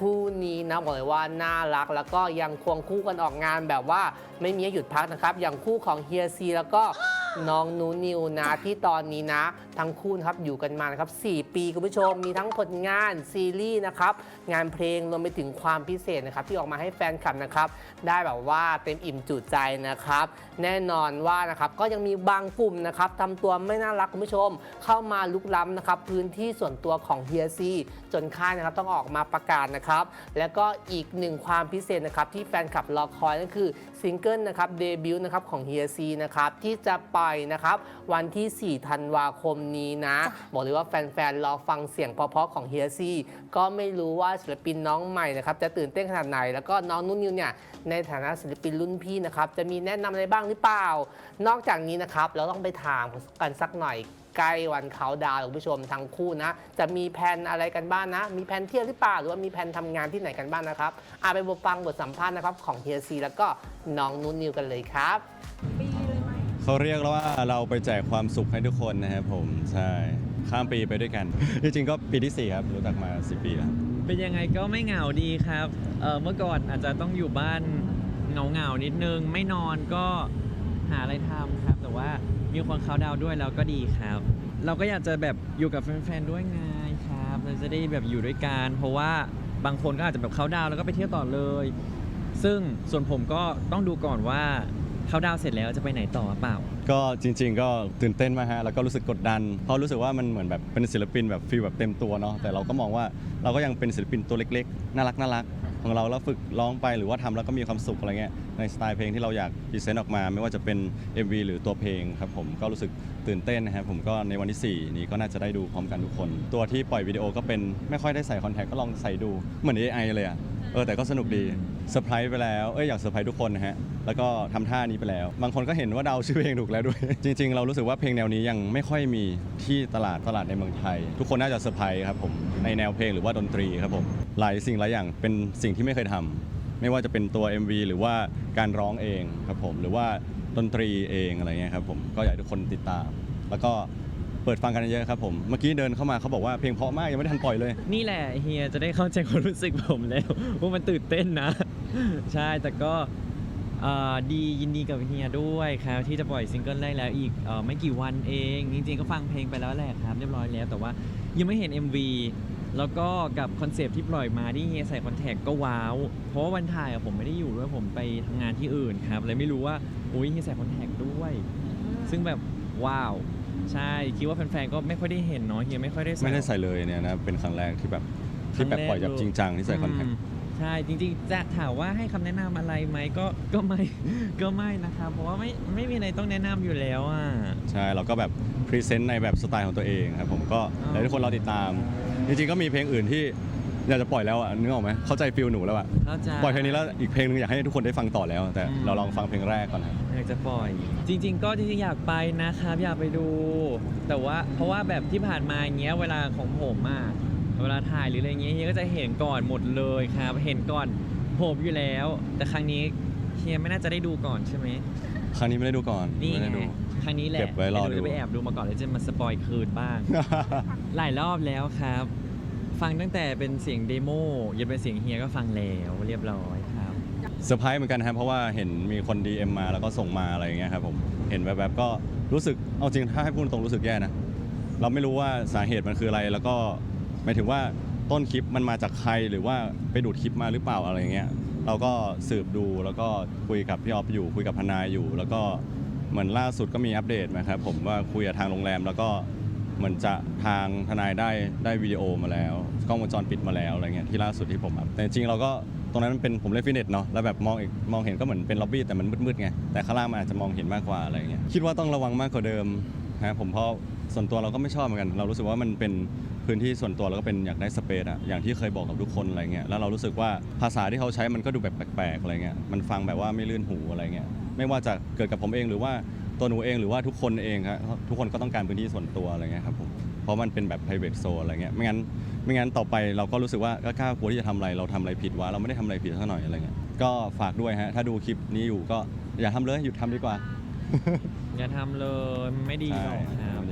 คู่นี้นะบอกเลยว่าน่ารัก แล้วก็ยังควงคู่กันออกงานแบบว่าไม่มีหยุดพักนะครับ อย่างคู่ของเฮียซีแล้วก็ น้องนูนิวนะที่ตอนนี้นะ ทั้งคู่นะครับอยู่กันมานะครับ4ปีคุณผู้ชมมีทั้งผลงานซีรีส์นะครับงานเพลงรวมไปถึงความพิเศษนะครับที่ออกมาให้แฟนคลับนะครับได้แบบว่าเต็มอิ่มจุใจนะครับ แน่นอนว่านะครับก็ยังมีบางกลุ่มนะครับทำตัวไม่น่ารักคุณผู้ชม เข้ามาลุกล้ำนะครับพื้นที่ส่วนตัวของเฮียซีจนค่ายนะครับต้องออกมาประกาศนะครับแล้วก็อีกหนึ่งความพิเศษนะครับที่แฟนคลับรอคอยนั่นคือ ซิงเกิลนะครับเดบิวต์นะครับของเฮียซีนะครับที่จะปล่อยนะครับวันที่ 4 ธันวาคมนี้นะ บอกเลยว่าแฟนๆรอฟังเสียงเพราะๆของเฮียซีก็ไม่รู้ว่าศิลปินน้องใหม่นะครับจะตื่นเต้นขนาดไหน แล้วก็น้องนุ่นนิวเนี่ยในฐานะศิลปินรุ่นพี่นะครับจะมีแนะนำอะไรบ้างหรือเปล่า นอกจากนี้นะครับเราต้องไปถามกันสักหน่อย ใกล้วันเขาดาวน์คุณผู้ชมทั้งคู่นะ จะมีแผนอะไรกันบ้างนะมีแผนเที่ยวหรือเปล่าหรือว่ามีแผนทำงานที่ไหนกันบ้างนะครับอาไปบฟังบทสัมภาษณ์นะครับของเฮียซีแล้วก็น้องนุ่นนิวกันเลยครับเขาเรียกแล้วว่าเราไปแจกความสุขให้ทุกคนนะครับผมใช่ข้ามปีไปด้วยกัน จริงๆก็ปีที่4ครับรู้จักมา10ปีแล้วเป็นยังไงก็ไม่เหงาดีครับเออเมื่อก่อนอาจจะต้องอยู่บ้านเหงาเหงาๆนิดนึง ไม่นอนก็หาอะไรทำครับ แต่ว่า มีคนเขาดาวด้วยแล้วก็ดีครับ เราก็อยากจะแบบอยู่กับแฟนๆด้วยไงครับเราจะได้แบบอยู่ด้วยกันเพราะว่าบางคนก็อาจจะแบบเขาดาวแล้วก็ไปเที่ยวต่อเลย ซึ่งส่วนผมก็ต้องดูก่อนว่าเขาดาวเสร็จแล้วจะไปไหนต่อหรือเปล่า ก็จริง ๆ ก็ตื่นเต้นมากฮะแล้วก็รู้สึกกดดัน เพราะรู้สึกว่ามันเหมือนแบบเป็นศิลปินแบบฟีลแบบเต็มตัวเนาะแต่เราก็มองว่าเราก็ยังเป็นศิลปินตัวเล็กๆ น่ารักน่ารัก ของเราแล้วฝึกร้องไปหรือว่าทำแล้วก็มีความสุขอะไรเงี้ยในสไตล์เพลงที่เราอยากพรีเซนต์ออกมา ไม่ว่าจะเป็น MV หรือตัวเพลงครับผมก็รู้สึกตื่นเต้นนะครับผมก็ในวันที่ 4 นี้ก็น่าจะได้ดูพร้อมกันทุกคน ตัวที่ปล่อยวิดีโอก็เป็นไม่ค่อยได้ใส่คอนแทคก็ลองใส่ดูเหมือน AI เลยอะ เออแต่ก็สนุกดีเซอร์ไพรส์ไปแล้วเอ้ยอยากเซอร์ไพรส์ทุกคนนะฮะแล้วก็ทำท่านี้ไปแล้ว บางคนก็เห็นว่าเดาชื่อเพลงถูกแล้วด้วย จริง ๆ เรารู้สึกว่าเพลงแนวนี้ยังไม่ค่อยมีที่ตลาดตลาดในเมืองไทย ทุกคนน่าจะเซอร์ไพรส์ครับผมในแนวเพลงหรือว่าดนตรีครับผมหลายสิ่งหลายอย่างเป็นสิ่งที่ไม่เคยทำไม่ว่าจะเป็นตัว MV หรือว่าการร้องเองครับผมหรือว่าดนตรีเองอะไรเงี้ยครับผมก็อยากให้ทุกคนติดตาม แล้วก็ เปิดฟังกันเยอะครับผมเมื่อกี้เดินเข้ามาเขาบอกว่าเพลงเพราะมากยังไม่ได้ทันปล่อยเลย นี่แหละเฮียจะได้เข้าใจความรู้สึกผมแล้วว่ามันตื่นเต้นนะ ใช่แต่ก็เอ่อดียินดีกับเฮียด้วยครับที่จะปล่อยซิงเกิลแรกแล้วอีกเอ่อไม่กี่วันเอง จริงๆก็ฟังเพลงไปแล้วแหละครับ เรียบร้อยแล้วแต่ว่ายังไม่เห็น MV แล้วก็กับคอนเซปต์ที่ปล่อยมาที่เฮียใส่คอนแทคก็ว้าว เพราะว่าวันถ่ายอะผมไม่ได้อยู่ด้วยผมไปทำงานที่อื่นครับเลยไม่รู้ว่าอุ้ยเฮียใส่คอนแทคด้วย ซึ่งแบบว้าว ใช่คิดว่าแฟนๆก็ไม่ค่อยได้เห็นเนาะเฮียไม่ค่อยได้ใส่ ไม่ได้ใส่เลยเนี่ยนะเป็นครั้งแรกที่แบบที่แบบปล่อยแบบจริงจังที่ใส่คอนแทคมใช่จริงๆ จะถามว่าให้คำแนะนำอะไรไหมก็ก็ไม่ ก็ไม่นะครับ เพราะว่าไม่ไม่มีอะไรต้องแนะนำอยู่แล้วอะ ใช่เราก็แบบพรีเซนต์ในแบบสไตล์ของตัวเองครับผมก็อ๋ออยากให้ทุกคนเราติดตาม จริงๆก็มีเพลงอื่นที่อยากจะปล่อยแล้วอะนึกออกไหมเข้าใจฟิลหนูแล้วอะเข้าใจ ปล่อยเพลงนี้แล้วอีกเพลงนึงอยากให้ทุกคนได้ฟังต่อแล้ว แต่อืม เราลองฟังเพลงแรกก่อนครับ อยากจะปล่อย จริง ๆ ก็จริงๆอยากไปนะครับ อยากไปดู แต่ว่าเพราะว่าแบบที่ผ่านมาอย่างเงี้ยเวลาของผมอะเวลาถ่ายหรืออะไรเงี้ยเฮียก็จะเห็นก่อนหมดเลยครับ เห็นก่อนผมอยู่แล้ว แต่ครั้งนี้เฮียไม่น่าจะได้ดูก่อนใช่ไหมครั้งนี้ไม่ได้ดูก่อนนี่ไม่ไงได้ดู ครั้งนี้แหละเก็บไว้รอดูเดี๋ยวจะไปแอบดูมาก่อนแล้วจะมาสปอยคืนบ้าง หลายรอบแล้วครับ ฟังตั้งแต่เป็นเสียงเดโมยันเป็นเสียงเฮียก็ฟังแล้วเรียบร้อยครับ เซอร์ไพรส์เหมือนกันครับเพราะว่าเห็นมีคน DM มาแล้วก็ส่งมาอะไรอย่างเงี้ยครับผมเห็นแบบๆก็รู้สึกเอาจริงถ้าให้พูดตรงรู้สึกแย่นะเราไม่รู้ว่าสาเหตุมันคืออะไรแล้วก็หมายถึงว่าต้นคลิปมันมาจากใครหรือว่าไปดูดคลิปมาหรือเปล่าอะไรอย่างเงี้ยเราก็สืบดูแล้วก็คุยกับพี่ออฟอยู่ คุยกับพนายอยู่ แล้วก็เหมือนล่าสุดก็มีอัปเดตนะครับผมว่าคุยกับทางโรงแรมแล้วก็เหมือนจะทางทนายได้ได้วิดีโอมาแล้วกล้องวงจรปิดมาแล้วอะไรเงี้ยที่ล่าสุดที่ผมอัพแต่จริงเราก็ ตรงนั้นมันเป็นผมเล่นฟิตเนสเนาะแล้วแบบมองอีกมองเห็นก็เหมือนเป็นล็อบบี้แต่มันมืดๆไงแต่ข้างล่างมันอาจจะมองเห็นมากกว่าอะไรเงี้ยคิดว่าต้องระวังมากกว่าเดิมนะผมเพราะส่วนตัวเราก็ไม่ชอบเหมือนกัน เรารู้สึกว่ามันเป็นพื้นที่ส่วนตัวแล้วก็เป็นอยากได้สเปซอะอย่างที่เคยบอกกับทุกคนอะไรเงี้ยแล้วเรารู้สึกว่าภาษาที่เขาใช้มันก็ดูแบบแปลกๆอะไรเงี้ยมันฟังแบบว่าไม่ลื่นหูอะไรเงี้ยไม่ว่าจะเกิดกับผมเองหรือว่าตัวหนูเองหรือว่าทุกคนเองครับทุกคนก็ต้องการพื้นที่ส่วนตัวอะไรเงี้ยครับผม ราะมันเป็นแบบ private zone อะไรเงี้ยไม่งั้นไม่งั้นต่อไปเราก็รู้สึกว่าก็กล้ากลัวที่จะทำอะไรเราทำอะไรผิดวะเราไม่ได้ทำอะไรผิดสักหน่อยอะไรเงี้ยก็ฝากด้วยฮะถ้าดูคลิปนี้อยู่ก็อย่าทำเลยหยุดทำดีกว่า อย่าทำเลยมันไม่ดีหรอกครับ